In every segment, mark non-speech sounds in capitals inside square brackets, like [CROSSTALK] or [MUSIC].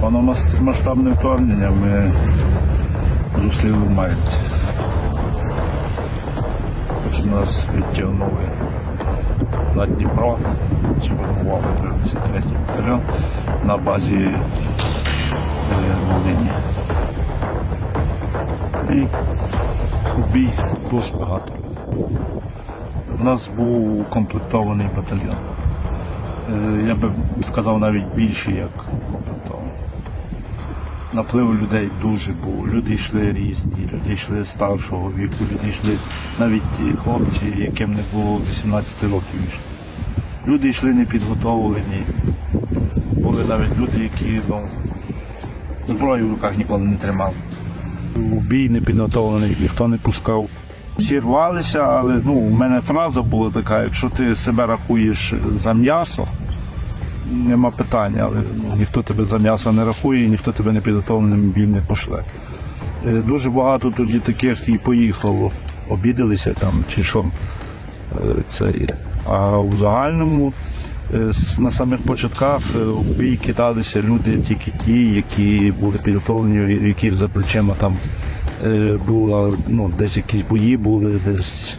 Повномасштабне вторгнення ми зустріли в Мальці. Потім нас відтягнули на Дніпро, чергував 33 батальйон на базі е, Волині. І у бій дуже багато. У нас був укомплектований батальйон. Е, Я би сказав навіть більше, як. Наплив людей дуже був. Люди йшли різні, люди йшли старшого віку, люди йшли навіть хлопці, яким не було 18 років йшли. Люди йшли непідготовлені. Були навіть люди, які ну, зброю в руках ніколи не тримали. У бій непідготовлений ніхто не пускав. Всі рвалися, але ну, у мене фраза була така, якщо ти себе рахуєш за м'ясо, нема питання, але ніхто тебе за м'ясо не рахує, ніхто тебе не підготовленим в бій не пошле. Е, Дуже багато тоді таких і поїхало, обідалися там чи що. Е, Це, а у загальному е, на самих початках у бій кидалися люди тільки ті, які були підготовлені, яких за плечима там була ну, десь якісь бої були, десь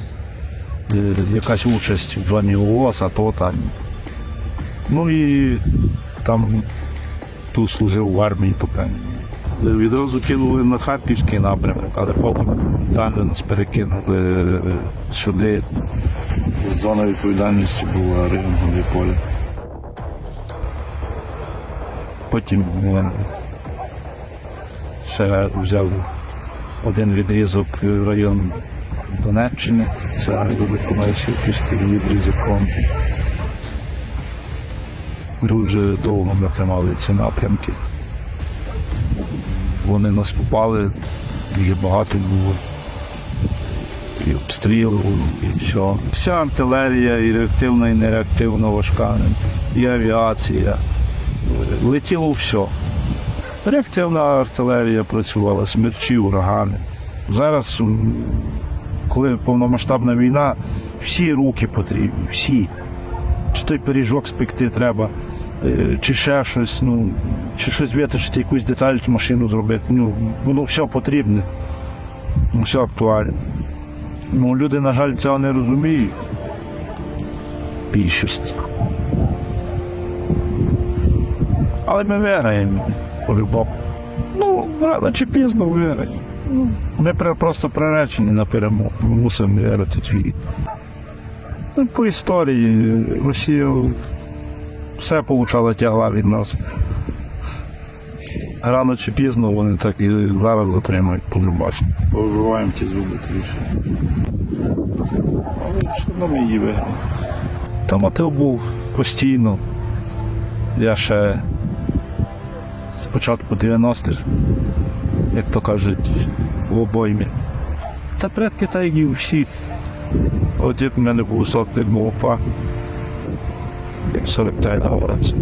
якась участь в зоні ООС, а то там. Ну і там тут служив в армії поки. Відразу кинули на Харківський напрямок, але потім далі нас перекинули е, сюди. Зона відповідальності була рингове поле. Потім е, ще взяв один відрізок е, район Донеччини, це Великомайсівський відрізок фронту. Дуже довго ми тримали ці напрямки. Вони наступали, дуже багато було. І обстрілу, і все. Вся артилерія, і реактивна, і нереактивна важка, і авіація. Летіло все. Реактивна артилерія працювала, смерчі, урагани. Зараз, коли повномасштабна війна, всі руки потрібні, всі. Чи той пиріжок спекти треба, е, чи ще щось, ну, чи щось витащити, якусь деталь машину зробити. Ну, воно все потрібне, все актуальне. Ну, люди, на жаль, цього не розуміють. Більшість. Але ми виграємо по-любому. Ну, рано чи пізно виграємо. Ну, Ми просто приречені на перемогу. Ми мусимо виграти твій. Ну, по історії Росія все получала тягла від нас. Рано чи пізно вони так і зараз отримають по любасі. Повибиваємо ті зуби трішки. Але все одно ми її виграємо. Та мотив був постійно. Я ще з початку 90-х, як то кажуть, в обоймі. Це предки та як і у всіх. От дід у мене був сотник МОФА, як 43 говориться.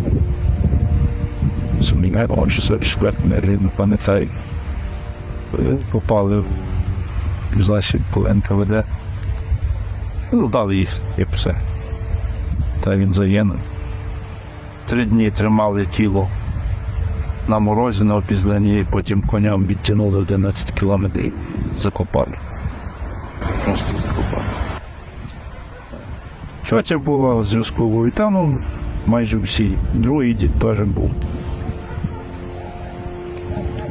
Сумніваю, що 44 не рівно пам'ятаю. Е, Попали в засіб по НКВД. Здали їх, і все. Та він загинув. Три дні тримали тіло на морозі на опізленні, і потім коням відтягнули 11 кілометрів, закопали. Просто. Тьотя була зв'язковою, там ну, майже всі. Другий дід теж був.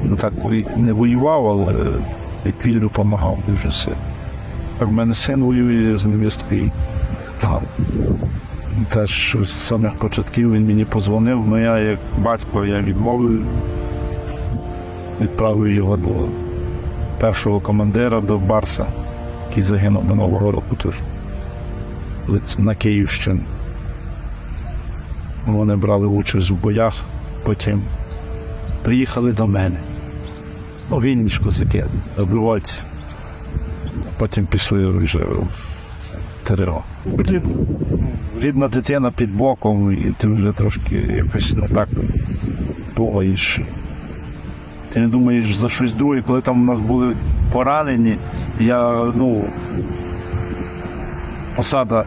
Ну так не воював, але як він допомагав дуже сильно. Так в мене син воює з невісткою. Теж з самих початків він мені позвонив, але я як батько я відмовив, відправив його до першого командира до Барса, який загинув минулого року тут Лиц- на Київщині. Вони брали участь у боях, потім приїхали до мене. Ну, Вінничку таке, добровольці. Потім пішли вже в ТРО. Рід- Рідна дитина під боком, і ти вже трошки якось не так думаєш. Ти не думаєш за щось друге, коли там у нас були поранені, я, ну, посада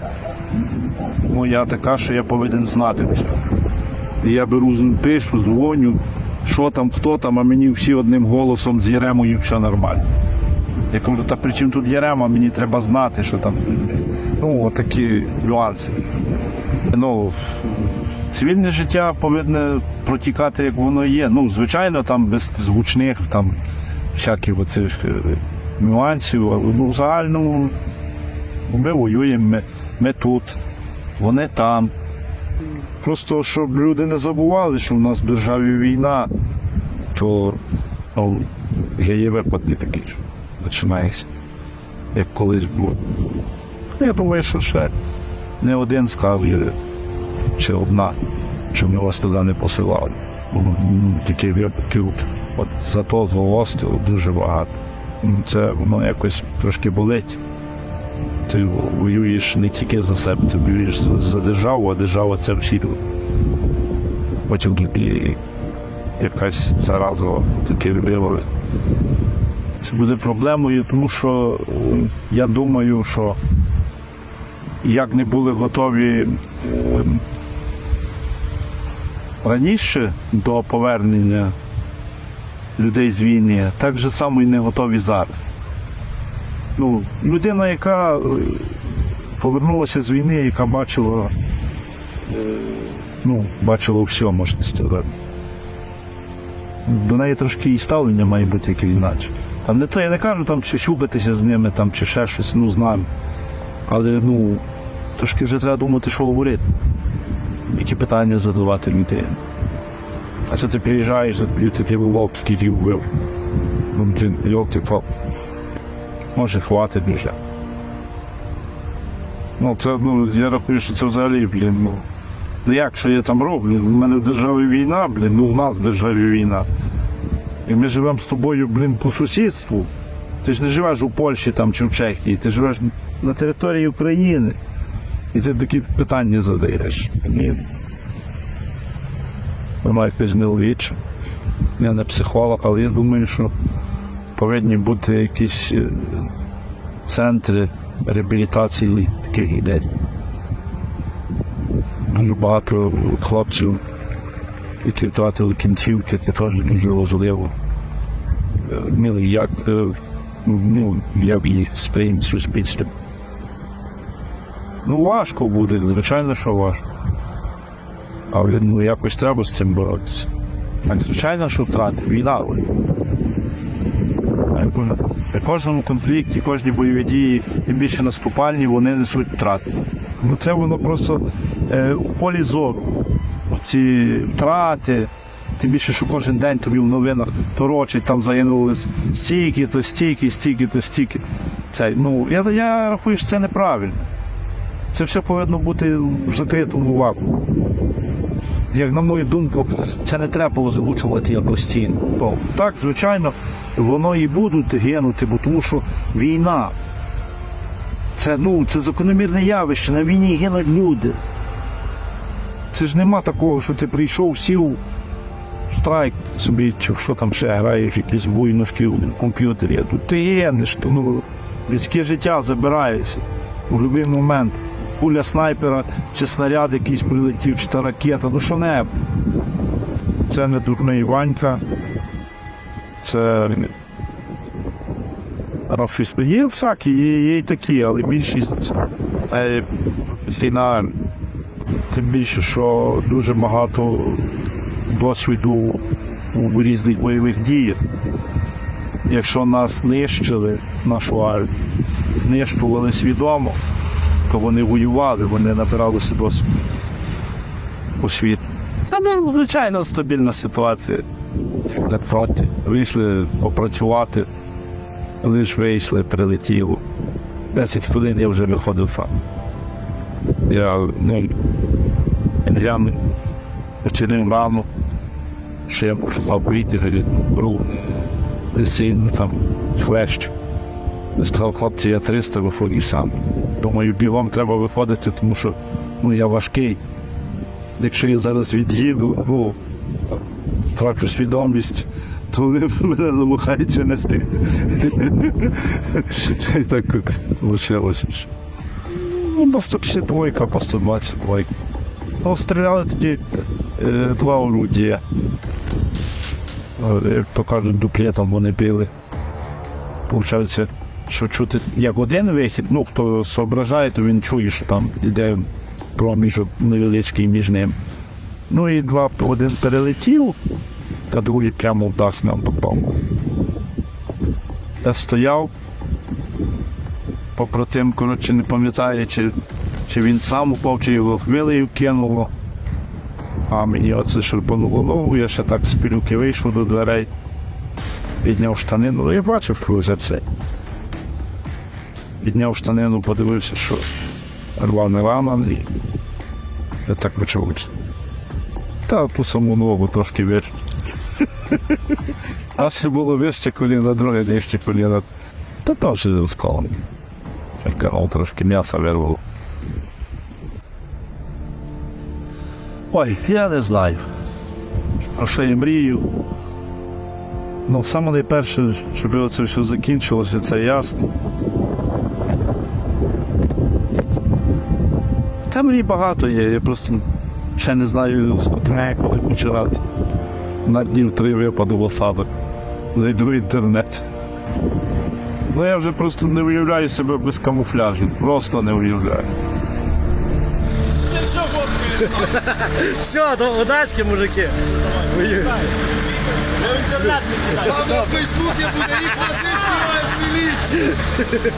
моя така, що я повинен знати. І я беру, пишу, дзвоню, що там, хто там, а мені всі одним голосом з Єремою все нормально. Я кажу, та при чим тут Єрема, мені треба знати, що там. Ну, отакі нюанси. Ну, цивільне життя повинне протікати, як воно є. Ну, звичайно, там без гучних там всяких оцих е, нюансів, ну, в загальному ми воюємо, ми, ми тут, вони там. Просто щоб люди не забували, що в нас в державі війна, то ну, є випадки такі, що починається, як колись було. Я думаю, що ще не один скав є, чи одна, що ми вас туди не посилали. Ну, Таких випадків от за то зголостило дуже багато. Ну, Це воно якось трошки болить. Ти воюєш не тільки за себе, ти воюєш за, державу, а держава це всі люди. Потім якась заразова таке виявили. Це буде проблемою, тому що я думаю, що як не були готові е, раніше до повернення людей з війни, так же само і не готові зараз. Ну, людина, яка е, повернулася з війни, яка бачила, е, ну, бачила все, можна сказати. До неї трошки і ставлення має бути яке інакше. Там не то я не кажу, там, чи щубитися з ними, там, чи ще щось, ну знаю. Але ну, трошки вже треба думати, що говорити. Які питання задавати людині. А що ти приїжджаєш, і ти лоб, скільки вбив. Ну, йок, ти фа. Може, хватить більше. Ну, це, ну, я рахую, що це взагалі, блін, ну. Ну як, що я там роблю? У мене в державі війна, блін, ну у нас в державі війна. І ми живемо з тобою, блін, по сусідству. Ти ж не живеш у Польщі там чи в Чехії, ти живеш на території України. І ти такі питання задаєш. Ні. Воно якось нелогічно. Я не психолог, але я думаю, що повинні бути якісь е, центри реабілітації таких ідей. Дуже багато хлопців, які втратили кінцівки, це теж дуже важливо. Ну, як, е, ну, як їх сприйняти суспільством. Ну, важко буде, звичайно, що важко. Але ну, якось треба з цим боротися. Так, звичайно, що втрати, війна. При кожному конфлікті, кожній бойовій дії, тим більше наступальні, вони несуть втрати. Це воно просто е, у полі зору. Ці втрати, тим більше, що кожен день тобі в новинах торочать, там загинули стільки, то стільки, стільки, то стільки. Це, ну, я, я рахую, що це неправильно. Це все повинно бути в закритому вакуумі. Як на мою думку, це не треба озвучувати як постійно. Бо так, звичайно, воно і будуть гинути, бо тому що війна. Це, ну, це закономірне явище, на війні гинуть люди. Це ж нема такого, що ти прийшов, сів страйк собі, чи що там ще граєш, якісь буйнушки в комп'ютері. А тут ти гинеш, ну, людське життя забирається в будь-який момент. Пуля снайпера, чи снаряд якийсь прилетів, чи та ракета, ну що не. Це не дурний Ванька. Це рафісти. Є всякі, є, є й такі, але більшість е. Тим більше, що дуже багато досвіду у різних бойових діях. Якщо нас нищили, нашу армію, знищували свідомо, то вони воювали, вони набиралися досвід у світ. Та ну, звичайно, стабільна ситуація на фронті. Вийшли попрацювати, лише вийшли, прилетіло. 10 хвилин я вже виходив сам. Я ну, глянув, починив рану, що я мав вийти, бру, сильно там, флещ. Я сказав, хлопці, я 300 виходив сам. Думаю, бігом треба виходити, тому що ну, я важкий. Якщо я зараз від'їду, ну, втрачу свідомість, то [LAUGHS] мене замахаються нести. І так лишилося. Ну, по 152, по 122. Ну, стріляли тоді е, два орудія. е, як то кажуть, дуплетом вони били. Получається, що чути як один вихід, ну хто соображає, то він чує, що там іде проміжок невеличкий між ним. Ну і два, один перелетів, а другий прямо в нам попав. Я стояв, попротим, коротше, не пам'ятаю, чи, чи він сам упав, чи його хвилею кинуло. А мені оце шарпануло ногу, я ще так з пілюки вийшов до дверей, підняв штанину, ну я бачив, що вже це. Підняв штанину, подивився, що рваний рана, і я так почав. Та ту саму ногу трошки вище. А ще було вище коліна, друге нижче коліна. Та теж скалом. Канал трошки м'яса вирвало. Ой, я не знаю. Про що я мрію. Ну, найперше, щоб це все закінчилося, це ясно. Та мрій багато є, я просто ще не знаю, з котрого коли починати. На днів три випаду в осадок. Зайду в інтернет. Ну я вже просто не уявляю себе без камуфляжу. Просто не уявляю. Все, до удачки, мужики. Там на Фейсбуці буде їх возить, знімають міліцію.